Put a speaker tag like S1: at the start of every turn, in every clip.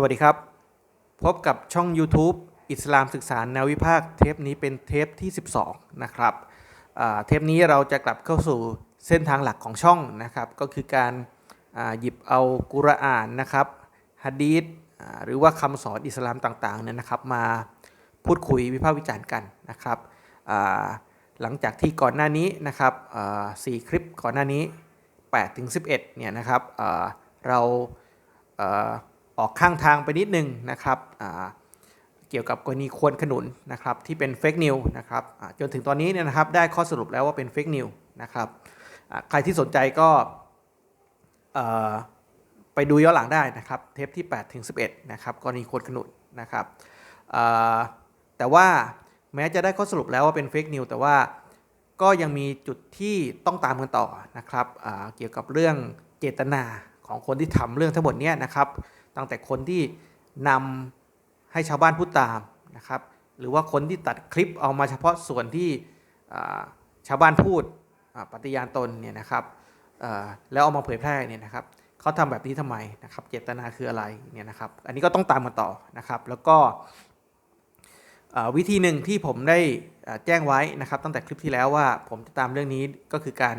S1: สวัสดีครับ พบกับช่อง YouTube อิสลามศึกษาแนววิพากษ์เทปนี้เป็นเทปที่ 12 นะครับเทปนี้เราจะกลับเข้าสู่เส้นทางหลักของช่องนะครับ ก็คือการหยิบเอากุรอานนะครับฮะดีษหรือว่าคำสอนอิสลามต่างๆเนี่ยนะครับ มาพูดคุยวิพากษ์วิจารณ์กันนะครับหลังจากที่ก่อนหน้านี้นะครับสี่คลิปก่อนหน้านี้8ถึง11เนี่ยนะครับเรา ออกข้างทางไปนิดนึงนะครับเกี่ยวกับกรณีควรขนุนนะครับที่เป็นเฟกนิวนะครับจนถึงตอนนี้เนี่ยนะครับได้ข้อสรุปแล้วว่าเป็นเฟกนิวนะครับใครที่สนใจก็ไปดูย้อนหลังได้นะครับเทปที่8ถึง11นะครับกรณีควรขนุนนะครับแต่ว่าแม้จะได้ข้อสรุปแล้วว่าเป็นเฟกนิวแต่ว่าก็ยังมีจุดที่ต้องตามกันต่อนะครับเกี่ยวกับเรื่องเจตนาของคนที่ทำเรื่องทั้งหมดนี้นะครับ ตั้งแต่คนที่นำให้ชาวบ้านพูดตามนะครับหรือว่าคนที่ตัดคลิปเอามาเฉพาะส่วนที่ชาวบ้านพูดปฏิญาณตนเนี่ยนะครับแล้วเอามาเผยแพร่เนี่ยนะครับเขาทำแบบนี้ทำไมนะครับเจตนาคืออะไรเนี่ยนะครับอันนี้ก็ต้องตามกันต่อนะครับแล้วก็วิธีหนึ่งที่ผมได้แจ้งไว้นะครับตั้งแต่คลิปที่แล้วว่าผมจะตามเรื่องนี้ก็คือการ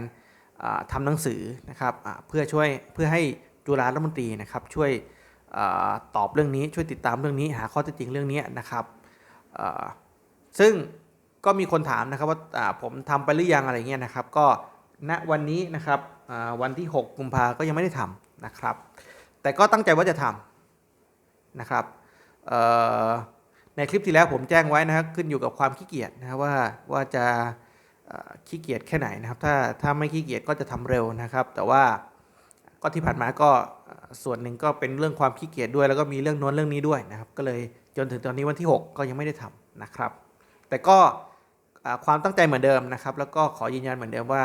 S1: อ่าทำหนังสือนะครับเพื่อช่วยเพื่อให้จุฬารัฐมนตรีนะครับช่วย ตอบเรื่องนี้ช่วยติดตามเรื่องนี้หาข้อเท็จจริงเรื่องนี้นะครับซึ่งก็มีคนถามนะครับว่าผมทำไปหรือยังอะไรเงี้ยนะครับ ก็ณวันนี้นะครับวันที่ 6 กุมภาก็ยังไม่ได้ทำนะครับ แต่ก็ตั้งใจว่าจะทำนะครับในคลิปที่แล้วผมแจ้งไว้นะครับขึ้นอยู่กับความขี้เกียจนะครับว่าว่าจะขี้เกียจแค่ไหนนะครับ ถ้าถ้าไม่ขี้เกียจก็จะทำเร็วนะครับ แต่ว่า ก็ที่ผ่านมาก็ส่วนหนึ่งก็เป็นเรื่องความขี้เกียจด้วย แล้วก็มีเรื่องโน้นเรื่องนี้ด้วยนะครับ ก็เลยจนถึงตอนนี้วันที่ 6 ก็ยังไม่ได้ทำนะครับ แต่ก็ความตั้งใจเหมือนเดิมนะครับ แล้วก็ขอยืนยันเหมือนเดิมว่า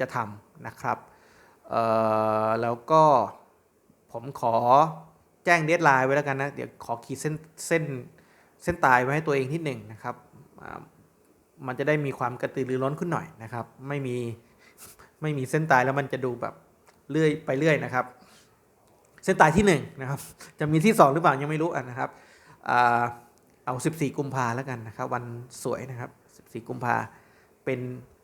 S1: จะทำนะครับแล้วก็ผมขอแจ้งเดทไลน์ไว้แล้วกันนะเดี๋ยวขอขีดเส้นเส้นเส้นตายไว้ให้ตัวเองที่หนึ่งนะครับมันจะได้มีความกระตือรือร้นขึ้นหน่อยนะครับ ไม่มีไม่มีเส้นตายแล้วมันจะดูแบบ เรื่อยไปเรื่อยนะครับ เส้นตายที่1นงนะครับจะมีที่ 2 หรือเปล่ายังไม่รู้อะนะครับอ่าเอา 14 กุมภาแล้วกันนะครับ วันสวยนะครับ 14 กุมภาเป็น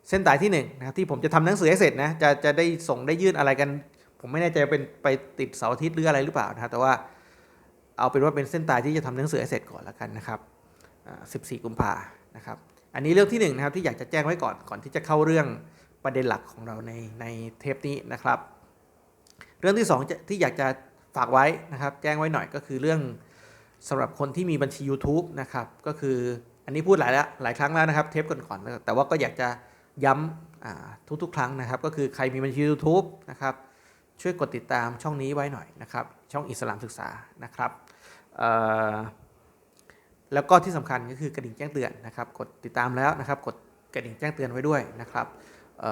S1: เส้นตายที่1นงนะครับที่ผมจะทำหนังสือให้เสร็จนะจะจะได้ส่งได้ยื่นอะไรกัน ผมไม่แน่ใจเป็นไปติดเสาร์อาทิตย์หรืออะไรหรือเปล่านะครับแต่ว่าเอาเป็นว่าเป็นเส้นตายที่จะทำหนังสือให้เสร็จก่อนแล้วกันนะครับ14 กุมภานะครับ อันนี้เรื่องที่หนึ่งนะครับที่อยากจะแจ้งไว้ก่อนก่อนที่จะเข้าเรื่องประเด็นหลักของเราในในเทปนี้นะครับ เรื่องที่สองที่อยากจะฝากไว้นะครับ แจ้งไว้หน่อยก็คือเรื่องสำหรับคนที่มีบัญชี YouTube นะครับก็คืออันนี้พูดหลายแล้วหลายครั้งแล้วนะครับเทปก่อนๆแล้วแต่ว่าก็อยากจะย้ำอ่าทุกๆ ครั้งนะครับ ก็คือใครมีบัญชี YouTube นะครับช่วยกดติดตามช่องนี้ไว้หน่อยนะครับ ช่องอิสลามศึกษานะครับแล้วก็ที่สำคัญก็คือกระดิ่งแจ้งเตือนนะครับ กดติดตามแล้วนะครับ กดกระดิ่งแจ้งเตือนไว้ด้วยนะครับเ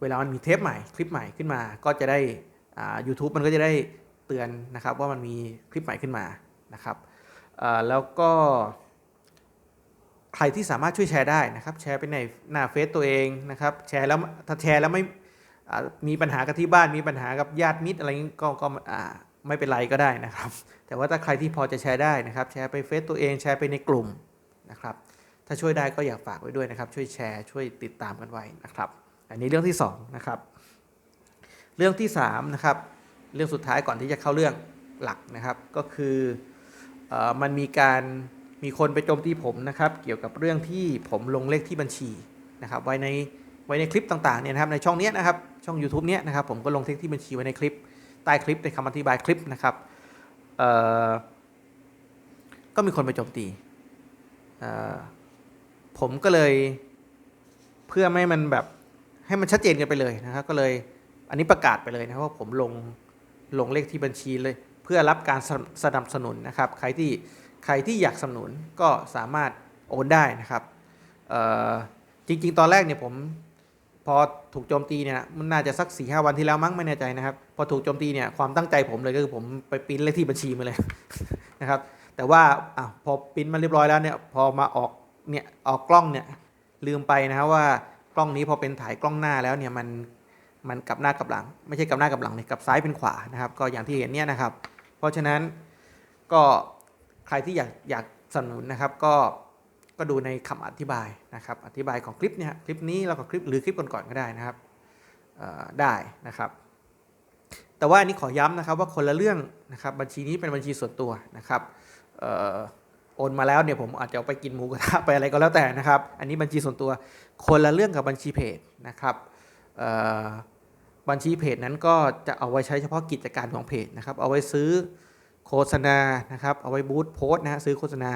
S1: เวลามันมีเทปใหม่คลิปใหม่ขึ้นมาก็จะได้ อ่า YouTube มันก็จะได้เตือนนะครับว่ามันมีคลิปใหม่ขึ้นมานะครับแล้วก็ใครที่สามารถช่วยแชร์ได้นะครับ แชร์ไปในหน้าเฟซตัวเองนะครับแชร์แล้วถ้าแชร์แล้วไม่มีปัญหากับที่บ้านมีปัญหากับญาติมิตรอะไรงี้ก็ก็ไม่เป็นไรก็ได้นะครับ แต่ว่าถ้าใครที่พอจะแชร์ได้นะครับ แชร์ไปเฟซตัวเองแชร์ไปในกลุ่มนะครับ ถ้าช่วยได้ก็อยากฝากไว้ด้วยนะครับ ช่วยแชร์ช่วยติดตามกันไว้นะครับ อันนี้เรื่องที่สองนะครับ เรื่องที่สามนะครับเรื่องสุดท้ายก่อนที่จะเข้าเรื่องหลักนะครับ ก็คืออมันมีการมีคนไปโจมตีผมนะครับ เกี่ยวกับเรื่องที่ผมลงเลขที่บัญชีนะครับ ไว้ในไว้ในคลิปต่างๆเนี่ยนะครับในช่องเนี้ยนะครับช่อง YouTube เนี้ยนะครับผมก็ลงเลขที่บัญชีไว้ในคลิปใต้คลิปในคำอธิบายคลิปนะครับก็มีคนไปโจมตีผมก็เลยเพื่อไม่มันแบบให้มันชัดเจนกันไปเลยนะครับก็เลย อันนี้ประกาศไปเลยนะครับว่าผมลงลงเลขที่บัญชีเลย เพื่อรับการสนับสนุนนะครับ ใครที่ใครที่อยากสนับสนุนก็สามารถโอนได้นะครับจริง ๆ ตอนแรกเนี่ยผมพอถูกโจมตีเนี่ยมันน่าจะสัก4ีหวันที่แล้วมั้งไม่แน่ใจนะครับ พอถูกโจมตีเนี่ยความตั้งใจผมเลยก็คือผมไปปริ้นเลขที่บัญชีมาเลยนะครับ แต่ว่าอพอปริ้นมาเรียบร้อยแล้วเนี่ยพอมาออกเนี่ยออกกล้องเนี่ยลืมไปนะครับว่ากล้องนี้พอเป็นถ่ายกล้องหน้าแล้วเนี่ยมัน มันกลับหน้ากลับหลัง ไม่ใช่กลับหน้ากลับหลังเลยกลับซ้ายเป็นขวานะครับ ก็อย่างที่เห็นเนี่ยนะครับ เพราะฉะนั้นก็ใครที่อยากอยากสนับสนุนนะครับ ก็ก็ดูในคำอธิบายนะครับ อธิบายของคลิปเนี่ยคลิปนี้แล้วก็คลิปหรือคลิปก่อนๆก็ได้นะครับได้นะครับ แต่ว่าอันนี้ขอย้ำนะครับว่าคนละเรื่องนะครับบัญชีนี้เป็นบัญชีส่วนตัวนะครับโอนมาแล้วเนี่ยผมอาจจะเอาไปกินหมูกระทะไปอะไรก็แล้วแต่นะครับ อันนี้บัญชีส่วนตัวคนละเรื่องกับบัญชีเพจนะครับ บัญชีเพจนั้นก็จะเอาไว้ใช้เฉพาะกิจการของเพจนะครับ เอาไว้ซื้อโฆษณานะครับ เอาไว้บูธโพสต์นะฮะซื้อโฆษณา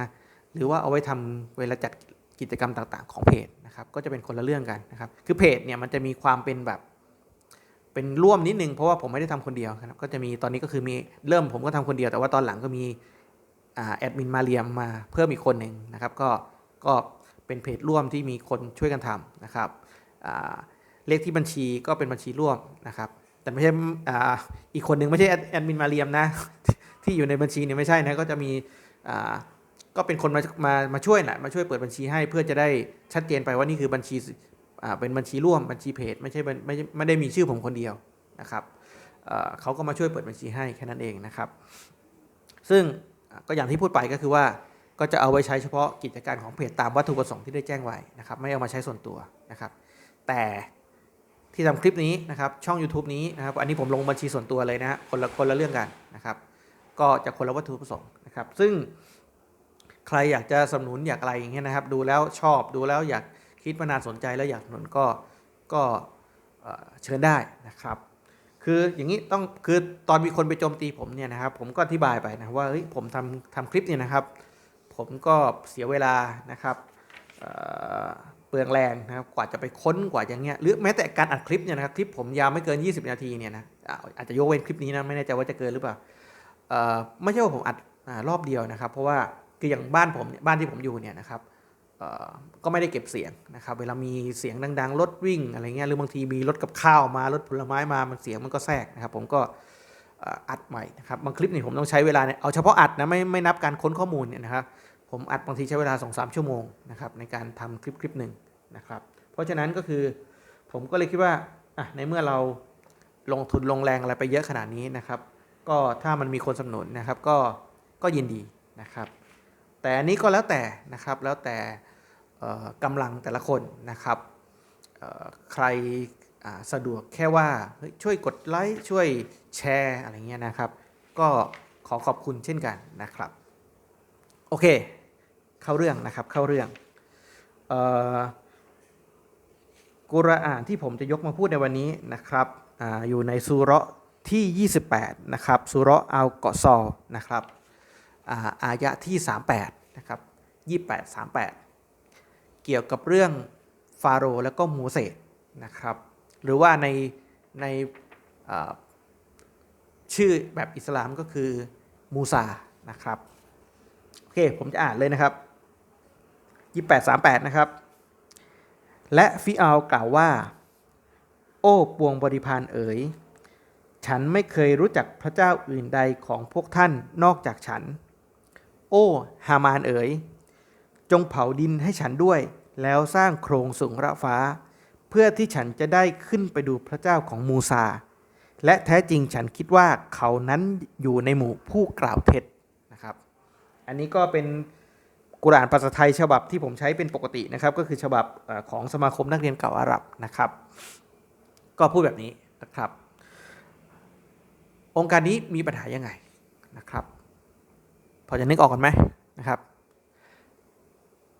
S1: หรือว่าเอาไว้ทำเวลาจัดกิจกรรมต่างๆ ของเพจนะครับ ก็จะเป็นคนละเรื่องกันนะครับ คือเพจเนี่ยมันจะมีความเป็นแบบ เป็นร่วมนิดนึง เพราะว่าผมไม่ได้ทำคนเดียวครับ ก็จะมีตอนนี้ก็คือมีเริ่มผมก็ทำคนเดียว แต่ว่าตอนหลังก็มีอ่าแอดมินมาเรียมมาเพิ่มอีกคนหนึ่งนะครับ ก็ก็เป็นเพจร่วมที่มีคนช่วยกันทำนะครับอ่า เลขที่บัญชีก็เป็นบัญชีร่วมนะครับ แต่ไม่ใช่อ่าอีกคนหนึ่งไม่ใช่แอดมินมาเรียมนะ ที่อยู่ในบัญชีเนี่ยไม่ใช่นะก็จะมีอ่าก็เป็นคนมามามาช่วยนะมาช่วยเปิดบัญชีให้เพื่อจะได้ชัดเจนไปว่านี่คือบัญชีอ่าเป็นบัญชีร่วมบัญชีเพจไม่ใช่ไม่ไม่ได้มีชื่อผมคนเดียวนะครับเขาก็มาช่วยเปิดบัญชีให้แค่นั้นเองนะครับ ซึ่งก็อย่างที่พูดไปก็คือว่าก็จะเอาไว้ใช้เฉพาะกิจการของเพจตามวัตถุประสงค์ที่ได้แจ้งไว้นะครับ ไม่เอามาใช้ส่วนตัวนะครับ แต่ ที่ทำคลิปนี้นะครับช่อง YouTube นี้นะครับอันนี้ผมลงบัญชีส่วนตัวเลยนะฮะคนละคนละเรื่องกันนะครับก็จะคนละวัตถุประสงค์นะครับซึ่งใครอยากจะสนับสนุนอยากอะไรอย่างเงี้ยนะครับ ดูแล้วชอบดูแล้วอยากคิดมานานสนใจแล้วอยากสนับสนุนก็ก็เอ่อเชิญได้นะครับ คืออย่างนี้ต้องคือตอนมีคนไปโจมตีผมเนี่ยนะครับ ผมก็อธิบายไปนะว่าเฮ้ยผมทำทำคลิปเนี่ยนะครับ ผมก็เสียเวลานะครับ เปลืองแรงนะครับกว่าจะไปค้นกว่าอย่างเงี้ยหรือแม้แต่การอัดคลิปเนี่ยนะครับคลิปผมยาวไม่เกิน 20 นาทีเนี่ยนะอ่าอาจจะยกเว้นคลิปนี้นะไม่แน่ใจว่าจะเกินหรือเปล่าเอ่อไม่ใช่ว่าผมอัดอารอบเดียวนะครับ เพราะว่าคืออย่างบ้านผมเนี่ยบ้านที่ผมอยู่เนี่ยนะครับเอ่อก็ไม่ได้เก็บเสียงนะครับ เวลามีเสียงดังๆรถวิ่งอะไรเงี้ยหรือบางทีมีรถกับข้าวมารถผลไม้มามันเสียงมันก็แทรกนะครับ ผมก็อัดใหม่นะครับบางคลิปนี่ผมต้องใช้เวลาเนี่ยเอาเฉพาะอัดนะไม่ไม่นับการค้นข้อมูลเนี่ยนะครับ ผมอัดบางทีใช้เวลา 2-3 ชั่วโมงนะครับในการทำคลิปคลิปหนึ่งนะครับ เพราะฉะนั้นก็คือผมก็เลยคิดว่าอะในเมื่อเราลงทุนลงแรงอะไรไปเยอะขนาดนี้นะครับ ก็ถ้ามันมีคนสนับสนุนนะครับก็ก็ยินดีนะครับ แต่อันนี้ก็แล้วแต่นะครับแล้วแต่เอ่อกำลังแต่ละคนนะครับใครสะดวกแค่ว่าช่วยกดไลค์ช่วยแชร์อะไรเงี้ยนะครับ ก็ขอขอบคุณเช่นกันนะครับ โอเค เข้าเรื่องนะครับ เข้าเรื่องกุรอานที่ผมจะยกมาพูดในวันนี้นะครับออยู่ในซูเราะที่ 28 นะครับซูเราะอัลกอซอนะครับอายะที่ 38 นะครับ 28 38 เกี่ยวกับเรื่องฟาโรห์แล้วก็โมเสสนะครับ หรือว่าในในชื่อแบบอิสลามก็คือมูซานะครับ เค ผมจะอ่านเลยนะครับ 2838 นะครับ และฟิอาลกล่าวว่า โอ้ปวงบริพารเอ๋ย ฉันไม่เคยรู้จักพระเจ้าอื่นใดของพวกท่านนอกจากฉัน โอ้ฮามานเอ๋ย จงเผาดินให้ฉันด้วย แล้วสร้างโครงสูงระฟ้า เพื่อที่ฉันจะได้ขึ้นไปดูพระเจ้าของมูซา และแท้จริงฉันคิดว่าเขานั้นอยู่ในหมู่ผู้กล่าวเท็จ อันนี้ก็เป็นกุรานภาษาไทยฉบับที่ผมใช้เป็นปกตินะครับ ก็คือฉบับของสมาคมนักเรียนเก่าอาหรับนะครับ ก็พูดแบบนี้นะครับ องค์การนี้มีปัญหายังไงนะครับ พอจะนึกออกกันไหมนะครับ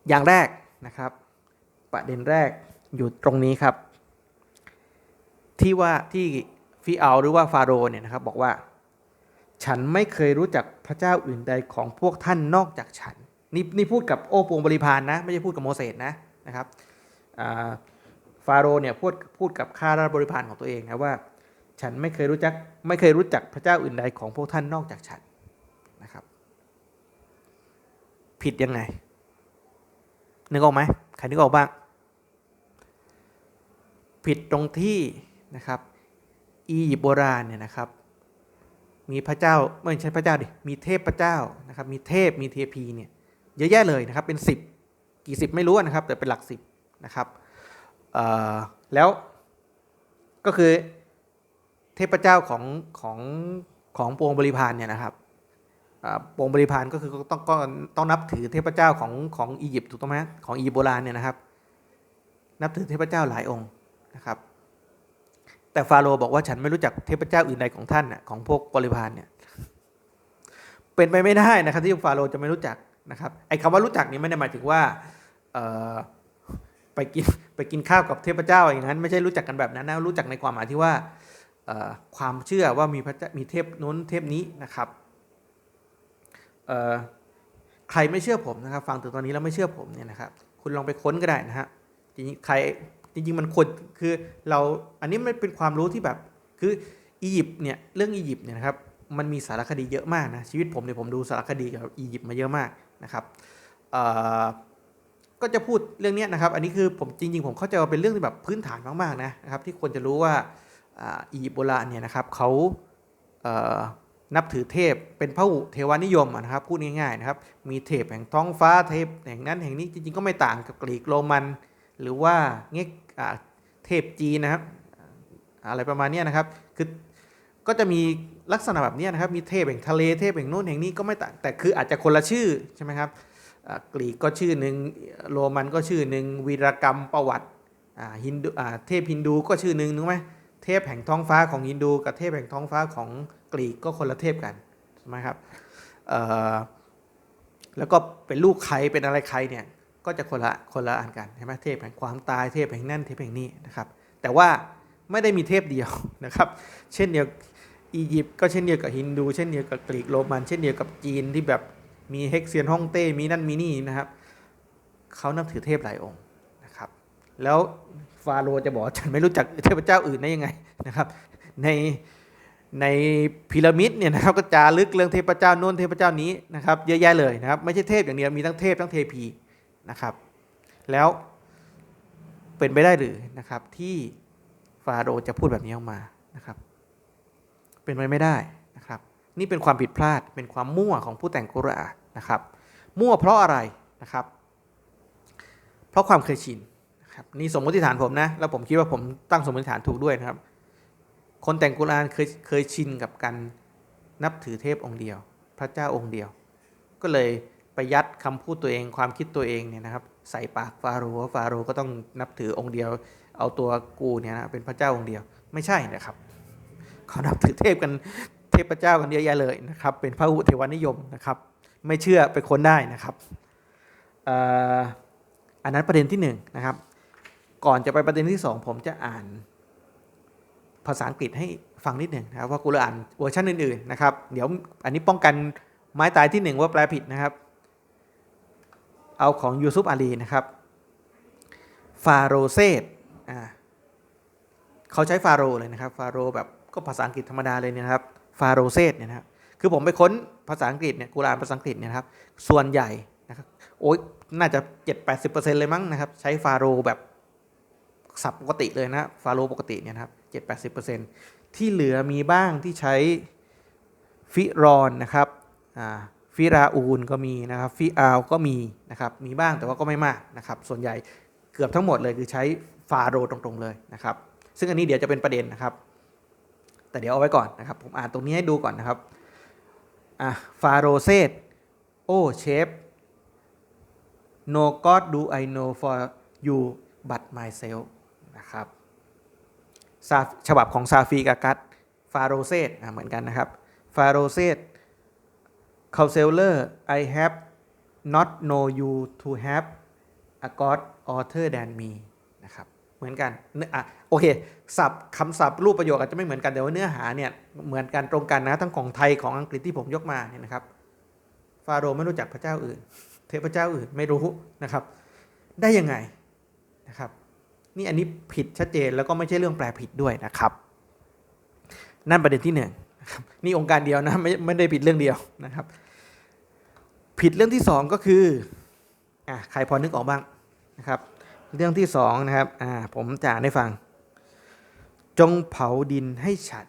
S1: อย่างแรกนะครับ ประเด็นแรกอยู่ตรงนี้ครับ ที่ว่าที่ฟิอาหรือว่าฟาโรเนี่ยนะครับบอกว่า ฉันไม่เคยรู้จักพระเจ้าอื่นใดของพวกท่านนอกจากฉัน นี่นี่พูดกับโอ้ปวงบริพารนะ ไม่ใช่พูดกับโมเสสนะนะครับฟาโรห์เนี่ยพูดพูดกับข้าราชบริพารของตัวเองนะว่า ฉันไม่เคยรู้จักไม่เคยรู้จักพระเจ้าอื่นใดของพวกท่านนอกจากฉันนะครับ ผิดยังไงนึกออกไหมใครนึกออกบ้าง ผิดตรงที่นะครับอียิปต์โบราณเนี่ยนะครับ มีพระเจ้าไม่ใช่พระเจ้าดิมีเทพพระเจ้านะครับมีเทพมีเทพีเนี่ยเยอะแยะเลยนะครับเป็นสิบกี่สิบไม่รู้นะครับ แต่เป็นหลักสิบนะครับแล้วก็คือเทพเจ้าของของของปวงบริพารเนี่ยนะครับอ่าวงบริพารก็คือต้องก็ต้องนับถือเทพเจ้าของของอียิปต์ถูกต้องไหมของอียิปต์โบราณเนี่ยนะครับ นับถือเทพเจ้าหลายองค์นะครับ แต่ฟาโรห์บอกว่าฉันไม่รู้จักเทพเจ้าอื่นใดของท่านน่ะของพวกบริพารเนี่ยเป็นไปไม่ได้นะครับที่ฟาโรห์จะไม่รู้จักนะครับไอ้คำว่ารู้จักนี่ไม่ได้หมายถึงว่าไปกินไปกินข้าวกับเทพเจ้าอย่างนั้นไม่ใช่รู้จักกันแบบนั้นนะรู้จักในความหมายที่ว่าความเชื่อว่ามีพระเจ้ามีเทพนู้นเทพนี้นะครับใครไม่เชื่อผมนะครับ ฟังถึงตอนนี้แล้วไม่เชื่อผมเนี่ยนะครับ คุณลองไปค้นก็ได้นะฮะจริงๆใคร จริงๆมันควรคือเราอันนี้มันเป็นความรู้ที่แบบคืออียิปต์เนี่ยเรื่องอียิปต์เนี่ยนะครับมันมีสารคดีเยอะมากนะชีวิตผมเนี่ยผมดูสารคดีเกี่ยวกับอียิปต์มาเยอะมากนะครับก็จะพูดเรื่องนี้นะครับ อันนี้คือผมจริง ๆ ผมเข้าใจว่าเป็นเรื่องที่แบบพื้นฐานมากๆนะนะครับ ที่ควรจะรู้ว่าอียิปต์โบราณเนี่ยนะครับเขาเอ่อนับถือเทพเป็นพระหุเทวานิยมนะครับพูดง่ายๆนะครับ มีเทพแห่งท้องฟ้าเทพแห่งนั้นแห่งนี้จริงๆก็ไม่ต่างกับกรีกโรมัน หรือว่าเงี้ยเทพจีนนะครับ อะไรประมาณนี้นะครับ คือก็จะมีลักษณะแบบนี้นะครับ มีเทพแห่งทะเลเทพแห่งโน้นแห่งนี้ก็ไม่ต่างแต่คืออาจจะคนละชื่อใช่ไหมครับกรีกก็ชื่อหนึ่งโรมันก็ชื่อหนึ่งวีรกรรมประวัติฮินดูเทพฮินดูก็ชื่อหนึ่งนึกไหมเทพแห่งท้องฟ้าของฮินดู กับเทพแห่งท้องฟ้าของกรีกก็คนละเทพกันใช่ไหมครับแล้วก็เป็นลูกใครเป็นอะไรใครเนี่ย ก็จะคนละคนละอันกันใช่ไหมเทพแห่งความตายเทพแห่งนั่นเทพแห่งนี้นะครับ แต่ว่าไม่ได้มีเทพเดียวนะครับ เช่นเดียวอียิปต์ก็เช่นเดียวกับฮินดู เช่นเดียวกับกรีกโรมัน เช่นเดียวกับจีนที่แบบมีเฮกเซียนฮ่องเต้มีนั่นมีนี่นะครับเขานับถือเทพหลายองค์นะครับ แล้วฟาโรห์จะบอกฉันไม่รู้จักเทพเจ้าอื่นได้ยังไงนะครับ ในในพีระมิดเนี่ยนะครับก็จารึกเรื่องเทพเจ้าโน้นเทพเจ้านี้นะครับ เยอะแยะเลยนะครับ ไม่ใช่เทพอย่างเดียวมีทั้งเทพทั้งเทพี นะครับ แล้วเป็นไปได้หรือนะครับที่ฟาโรห์จะพูดแบบนี้ออกมานะครับ เป็นไปไม่ได้นะครับ นี่เป็นความผิดพลาดเป็นความมั่วของผู้แต่งกุรอานนะครับ มั่วเพราะอะไรนะครับ เพราะความเคยชินนะครับนี่สมมติฐานผมนะแล้วผมคิดว่าผมตั้งสมมติฐานถูกด้วยนะครับ คนแต่งกุรอานเคยเคยชินกับการนับถือเทพองค์เดียว พระเจ้าองค์เดียว ก็เลย ไปยัดคำพูดตัวเองความคิดตัวเองเนี่ยนะครับใส่ปากฟาโรห์ว่าฟาโรห์ก็ต้องนับถือองค์เดียว เอาตัวกูเนี่ยนะเป็นพระเจ้าองค์เดียวไม่ใช่นะครับเขานับถือเทพกันเทพเจ้ากันเยอะแยะเลยนะครับ เป็นพระหุเทวานิยมนะครับ ไม่เชื่อไปค้นได้นะครับอันนั้นประเด็นที่หนึ่งนะครับ ก่อนจะไปประเด็นที่สองผมจะอ่านภาษาอังกฤษให้ฟังนิดหนึ่งนะครับว่ากูเลยอ่านเวอร์ชันอื่นๆนะครับ เดี๋ยวอันนี้ป้องกันไม้ตายที่หนึ่งว่าแปลผิดนะครับ เอาของยูซุปอาลีนะครับ ฟาโรเซตอ่เขาใช้ฟาโรเลยนะครับ ฟาโรแบบก็ภาษาอังกฤษธรรมดาเลยเนี่ยนะครับ ฟาโรเซตเนี่ยนะครับคือผมไปค้นภาษาอังกฤษเนี่ยกุรานภาษาอังกฤษเนี่ยครับ ส่วนใหญ่นะครับโอ้ยน่าจะ 7-80%เลยมั้งนะครับ ใช้ฟาโรแบบสับปกติเลยนะ ฟาโรปกติเนี่ยนะครับ 7-80%ที่เหลือมีบ้างที่ใช้ฟิรอนนะครับอ่า ฟิราอูนก็มีนะครับฟิอาวก็มีนะครับมีบ้างแต่ว่าก็ไม่มากนะครับส่วนใหญ่เกือบทั้งหมดเลยคือใช้ฟาโรตรงๆเลยนะครับซึ่งอันนี้เดี๋ยวจะเป็นประเด็นนะครับ แต่เดี๋ยวเอาไว้ก่อนนะครับ ผมอ่านตรงนี้ให้ดูก่อนนะครับอะฟาโรเซตโอเชฟ no god do I know for you but myself นะครับซาฉบับของซาฟีกากัตฟาโรเซตเหมือนกันนะครับฟาโรเซต counselor I have not know you to have a god other than me นะครับเหมือนกันเนื้ออะโอเคศัพท์คำศัพท์รูปประโยคอาจจะไม่เหมือนกันแต่ว่าเนื้อหาเนี่ยเหมือนกันตรงกันนะทั้งของไทยของอังกฤษที่ผมยกมาเนี่ยนะครับฟาโรห์ไม่รู้จักพระเจ้าอื่น เทพเจ้าอื่นไม่รู้นะครับ ได้ยังไงนะครับ นี่อันนี้ผิดชัดเจนแล้วก็ไม่ใช่เรื่องแปลผิดด้วยนะครับ นั่นประเด็นที่หนึ่ง นี่องค์การเดียวนะไม่ไม่ได้ผิดเรื่องเดียวนะครับ ผิดเรื่องที่สองก็คืออะใครพอนึกออกบ้างนะครับ เรื่องที่สองนะครับอ่าผมจะอ่านให้ฟัง จงเผาดินให้ฉัน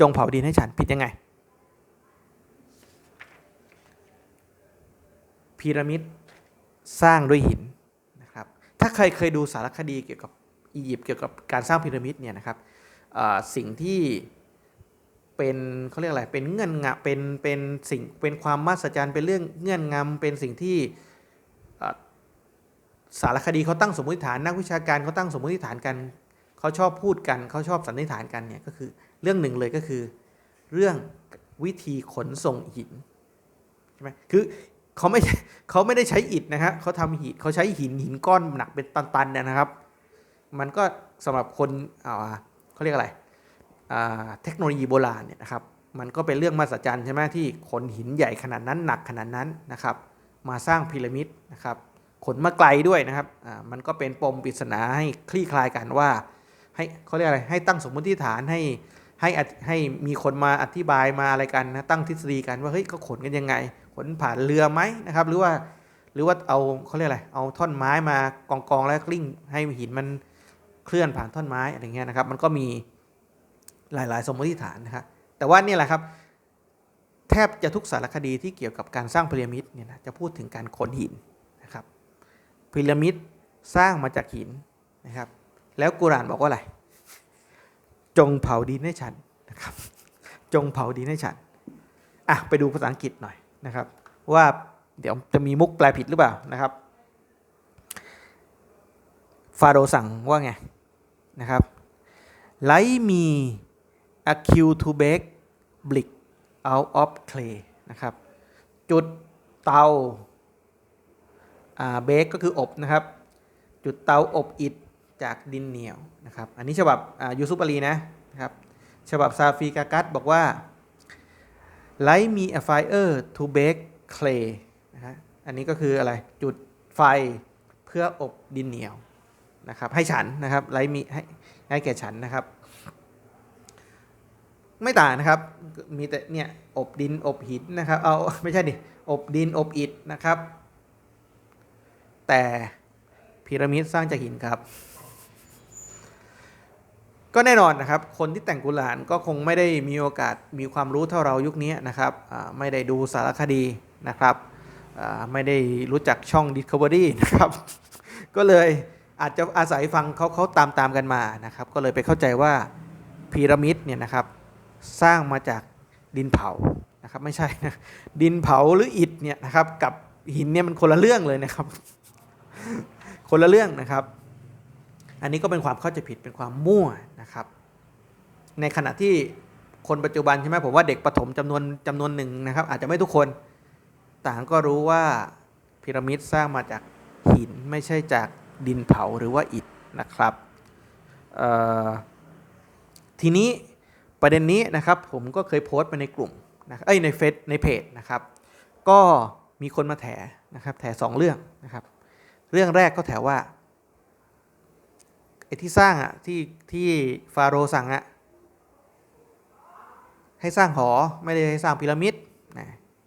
S1: จงเผาดินให้ฉันผิดยังไงพีระมิดสร้างด้วยหินนะครับ ถ้าใครเคยดูสารคดีเกี่ยวกับอียิปต์เกี่ยวกับการสร้างพีระมิดเนี่ยนะครับ สิ่งที่เป็นเขาเรียกอะไรเป็นเงื่อนงำเป็นเป็นสิ่งเป็นความมหัศจรรย์เป็นเรื่องเงื่อนงำเป็นสิ่งที่สารคดีเขาตั้งสมมติฐานนักวิชาการเขาตั้งสมมติฐานกันเขาชอบพูดกันเขาชอบสันนิษฐานกันเนี่ยก็คือเรื่องหนึ่งเลยก็คือ เรื่องวิธีขนส่งหินใช่ไหมคือเขาไม่เขาไม่ได้ใช้อิฐนะฮะเขาทำหินเขาใช้หินหินก้อนหนักเป็นตันๆเนี่ยนะครับ มันก็สำหรับคนอ่า เขาเรียกอะไรเทคโนโลยีโบราณเนี่ยนะครับมันก็เป็นเรื่องมหัศจรรย์ใช่ไหมที่ขนหินใหญ่ขนาดนั้นหนักขนาดนั้นนะครับมาสร้างพีระมิดนะครับขนมาไกลด้วยนะครับอ่ามันก็เป็นปมปริศนาให้คลี่คลายกันว่าให้เขาเรียกอะไรให้ตั้งสมมติฐานให้ให้อธิให้มีคนมาอธิบายมาอะไรกันนะตั้งทฤษฎีกันว่าเฮ้ยเขาขนกันยังไง ขนผ่านเรือไหมนะครับหรือว่าหรือว่าเอาเขาเรียกอะไรเอาท่อนไม้มากองกองแล้วกลิ้งให้หินมัน เคลื่อนผ่านท่อนไม้อะไรเงี้ยนะครับ มันก็มีหลาย ๆ สมมติฐานนะครับแต่ว่านี่แหละครับ แทบจะทุกสารคดีที่เกี่ยวกับการสร้างพีระมิดเนี่ยนะจะพูดถึงการขนหินนะครับพีระมิดสร้างมาจากหินนะครับ แล้วกุรานบอกว่าอะไร จงเผาดินให้ฉันนะครับ จงเผาดินให้ฉันอะไปดูภาษาอังกฤษหน่อยนะครับ ว่าเดี๋ยวจะมีมุกแปลผิดหรือเปล่านะครับ ฟาโรสั่งว่าไง นะครับไลมี a q to bake brick out of clay นะครับ จุดเตาเบกก็คืออบนะครับ จุดเตาอบอิฐจากดินเหนียวนะครับ อันนี้ฉบับอ่ายูซุปอารีนะนะครับ ฉบับซาฟีกากัสบอกว่า light me a fire to bake clay นะฮะอันนี้ก็คืออะไร จุดไฟเพื่ออบดินเหนียว นะครับให้ฉันนะครับ light me ให้ให้แก่ฉันนะครับ ไม่ต่างนะครับมีแต่เนี่ยอบดินอบหินนะครับเอาไม่ใช่ดิอบดินอบอิฐนะครับ แต่พีระมิดสร้างจากหินครับ ก็แน่นอนนะครับ คนที่แต่งกุรอานก็คงไม่ได้มีโอกาสมีความรู้เท่าเรายุคนี้นะครับไม่ได้ดูสารคดีนะครับไม่ได้รู้จักช่อง Discovery นะครับ ก็เลย อาจจะอาศัยฟังเขาเขาตามตามกันมานะครับ ก็เลยไปเข้าใจว่าพีระมิดเนี่ยนะครับสร้างมาจากดินเผานะครับไม่ใช่นะดินเผาหรืออิฐเนี่ยนะครับกับหินเนี่ยมันคนละเรื่องเลยนะครับ คนละเรื่องนะครับ อันนี้ก็เป็นความเข้าใจผิดเป็นความมั่วนะครับ ในขณะที่คนปัจจุบันใช่ไหมผมว่าเด็กประถมจำนวนจำนวนหนึ่งนะครับ อาจจะไม่ทุกคนต่างก็รู้ว่าพีระมิดสร้างมาจากหินไม่ใช่จาก ดินเผาหรือว่าอิฐนะครับ ทีนี้ประเด็นนี้นะครับผมก็เคยโพสต์ไปในกลุ่มนะเอ้ยในเฟซในเพจนะครับ ก็มีคนมาแถนะครับแถสองเรื่องนะครับ เรื่องแรกก็แถว่าไอ้ที่สร้างอะที่ที่ฟาโรสั่งอะให้สร้างหอไม่ได้ให้สร้างพีระมิด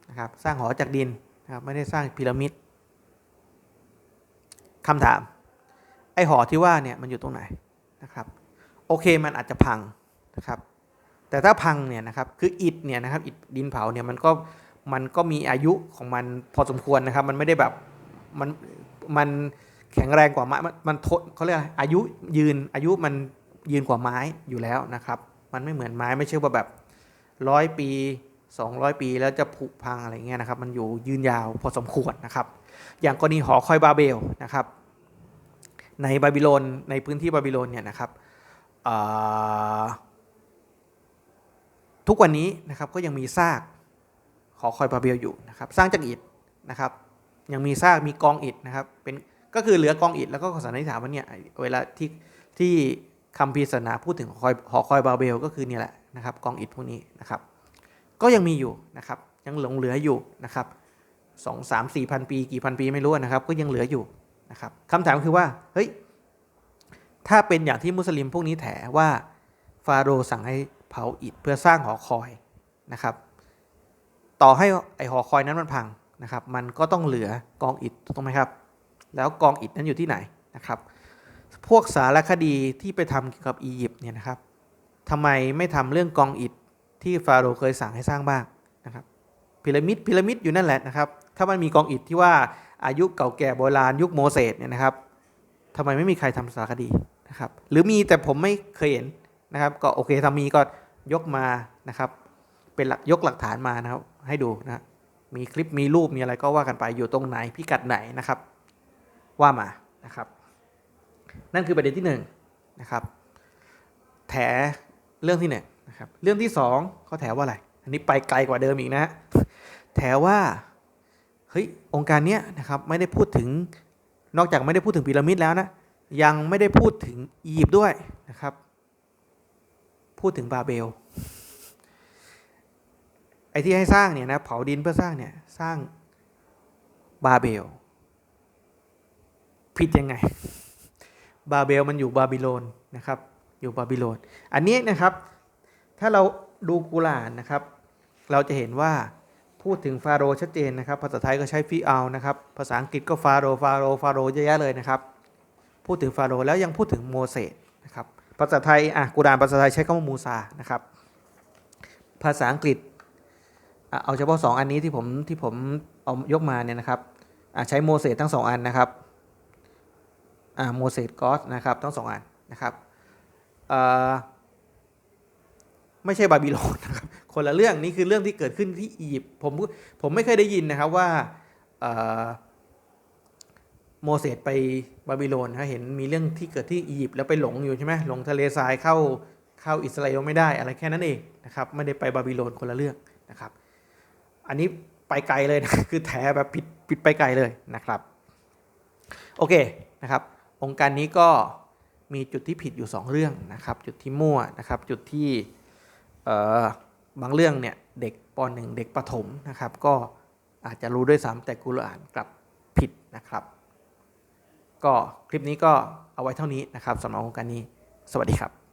S1: นะครับสร้างหอจากดินนะครับไม่ได้สร้างพีระมิดคำถาม ไอหอที่ว่าเนี่ยมันอยู่ตรงไหนนะครับโอเคมันอาจจะพังนะครับแต่ถ้าพังเนี่ยนะครับคืออิฐเนี่ยนะครับอิฐดินเผาเนี่ยมันก็มันก็มีอายุของมันพอสมควรนะครับ มันไม่ได้แบบมันมันแข็งแรงกว่าไม้มันมันทนเขาเรียกอะไรอายุยืนอายุมันยืนกว่าไม้อยู่แล้วนะครับ มันไม่เหมือนไม้ไม่ใช่ว่าแบบร้อยปี 200 ปีแล้วจะผุพังอะไรเงี้ยนะครับ มันอยู่ยืนยาวพอสมควรนะครับ อย่างกรณีหอคอยบาเบลนะครับ ในบาบิโลนในพื้นที่บาบิโลนเนี่ยนะครับทุกวันนี้นะครับก็ยังมีซากหอคอยบาเบลอยู่นะครับสร้างจากอิฐนะครับ ยังมีซากมีกองอิฐนะครับเป็นก็คือเหลือกองอิฐแล้วก็สันนิษฐานว่าเนี่ยเวลาที่ที่คำพีศาสนาพูดถึงหอคอยหอคอยบาเบลก็คือเนี่ยแหละนะครับกองอิฐพวกนี้นะครับ ก็ยังมีอยู่นะครับยังหลงเหลืออยู่นะครับสองสามสี่พันปีกี่พันปีไม่รู้นะครับ ก็ยังเหลืออยู่ นะครับคำถามคือว่าเฮ้ยถ้าเป็นอย่างที่มุสลิมพวกนี้แถว่าฟาโรห์สั่งให้เผาอิฐเพื่อสร้างหอคอยนะครับ ต่อให้ไอหอคอยนั้นมันพังนะครับ มันก็ต้องเหลือกองอิฐถูกไหมครับ แล้วกองอิฐนั้นอยู่ที่ไหนนะครับ พวกสารคดีที่ไปทำเกี่ยวกับอียิปต์เนี่ยนะครับทำไมไม่ทำเรื่องกองอิฐที่ฟาโรห์เคยสั่งให้สร้างบ้างนะครับพีระมิดพีระมิดอยู่นั่นแหละนะครับ ถ้ามันมีกองอิฐที่ว่า อายุเก่าแก่โบราณยุคโมเสสเนี่ยนะครับทำไมไม่มีใครทำสารคดีนะครับ หรือมีแต่ผมไม่เคยเห็นนะครับ ก็โอเคถ้ามีก็ยกมานะครับ เป็นหลักยกหลักฐานมานะครับ ให้ดูนะมีคลิปมีรูปมีอะไรก็ว่ากันไปอยู่ตรงไหนพิกัดไหนนะครับ ว่ามานะครับ นั่นคือประเด็นที่หนึ่งนะครับ แถเรื่องที่หนึ่งนะครับ เรื่องที่สองเขาแถว่าอะไร อันนี้ไปไกลกว่าเดิมอีกนะฮะแถว่า เฮ้ยองค์การเนี้ยนะครับไม่ได้พูดถึงนอกจากไม่ได้พูดถึงพีระมิดแล้วนะยังไม่ได้พูดถึงอียิปต์ด้วยนะครับ พูดถึงบาเบล ไอ้ที่ให้สร้างเนี่ยนะเผาดินเพื่อสร้างเนี่ยสร้างบาเบล ผิดยังไง บาเบลมันอยู่บาบิโลนนะครับอยู่บาบิโลน อันนี้นะครับ ถ้าเราดูกุรานนะครับ เราจะเห็นว่า พูดถึงฟาโรชัดเจนนะครับ ภาษาไทยก็ใช้ฟีเอานะครับ ภาษาอังกฤษก็ฟาโรฟาโรฟาโรเยอะแยะเลยนะครับ พูดถึงฟาโรแล้วยังพูดถึงโมเสสนะครับ ภาษาไทยอะกุรานภาษาไทยใช้คำว่ามูซานะครับ ภาษาอังกฤษเอาเฉพาะสองอันนี้ที่ผมที่ผมเอายกมาเนี่ยนะครับใช้โมเสสทั้งสองอันนะครับโมเสสกอสนะครับทั้งสองอันนะครับ ไม่ใช่บาบิโลนนะครับคนละเรื่องนี่คือเรื่องที่เกิดขึ้นที่อียิปต์ผมผมไม่เคยได้ยินนะครับว่าโมเสสไปบาบิโลนนะเห็นมีเรื่องที่เกิดที่อียิปต์แล้วไปหลงอยู่ใช่ไหมหลงทะเลทรายเข้าเข้าอิสราเอลไม่ได้อะไรแค่นั้นเองนะครับไม่ได้ไปบาบิโลนคนละเรื่องนะครับ อันนี้ไปไกลเลยนะคือแถแบบผิดผิดไปไกลเลยนะครับโอเคนะครับ องค์การนี้ก็มีจุดที่ผิดอยู่ 2 เรื่องนะครับ จุดที่มั่วนะครับ จุดที่ บางเรื่องเนี่ยเด็กป .1 เด็กประถมนะครับ ก็อาจจะรู้ด้วยซ้ำแต่กุรอ่านกลับผิดนะครับ ก็คลิปนี้ก็เอาไว้เท่านี้นะครับสำหรับโครงการนี้ สวัสดีครับ